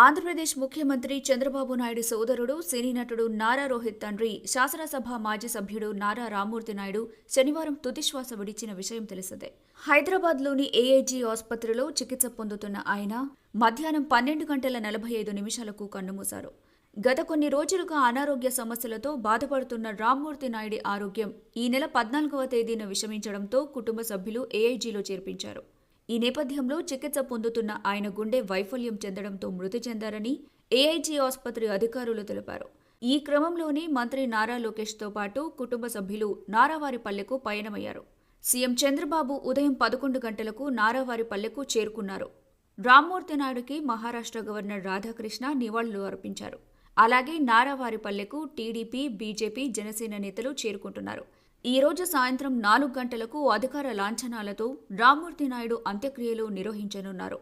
ఆంధ్రప్రదేశ్ ముఖ్యమంత్రి చంద్రబాబు నాయుడు సోదరుడు సినీ నటుడు నారా రోహిత్ తండ్రి శాసనసభ మాజీ సభ్యుడు నారా రామ్మూర్తి నాయుడు శనివారం తుదిశ్వాస విడిచిన విషయం తెలిసిందే. హైదరాబాద్లోని ఏఐజీ ఆసుపత్రిలో చికిత్స పొందుతున్న ఆయన మధ్యాహ్నం పన్నెండు గంటల నలభై ఐదు నిమిషాలకు కన్నుమూశారు. గత కొన్ని రోజులుగా అనారోగ్య సమస్యలతో బాధపడుతున్న రామ్మూర్తి నాయుడి ఆరోగ్యం ఈ నెల పద్నాలుగవ తేదీన విషమించడంతో కుటుంబ సభ్యులు ఏఐజీలో చేర్పించారు. ఈ నేపథ్యంలో చికిత్స పొందుతున్న ఆయన గుండె వైఫల్యం చెందడంతో మృతి చెందారని ఏఐజీ ఆసుపత్రి అధికారులు తెలిపారు. ఈ క్రమంలోనే మంత్రి నారా లోకేష్తో పాటు కుటుంబ సభ్యులు నారావారిపల్లెకు పయనమయ్యారు. సీఎం చంద్రబాబు ఉదయం పదకొండు గంటలకు నారావారిపల్లెకు చేరుకున్నారు. రామ్మూర్తి నాయుడుకి మహారాష్ట్ర గవర్నర్ రాధాకృష్ణ నివాళులు అర్పించారు. అలాగే నారావారిపల్లెకు టీడీపీ బీజేపీ జనసేన నేతలు చేరుకుంటున్నారు. ఈ రోజు సాయంత్రం నాలుగు గంటలకు అధికార లాంఛనాలతో రామ్మూర్తి నాయుడు అంత్యక్రియలు నిర్వహించనున్నారు.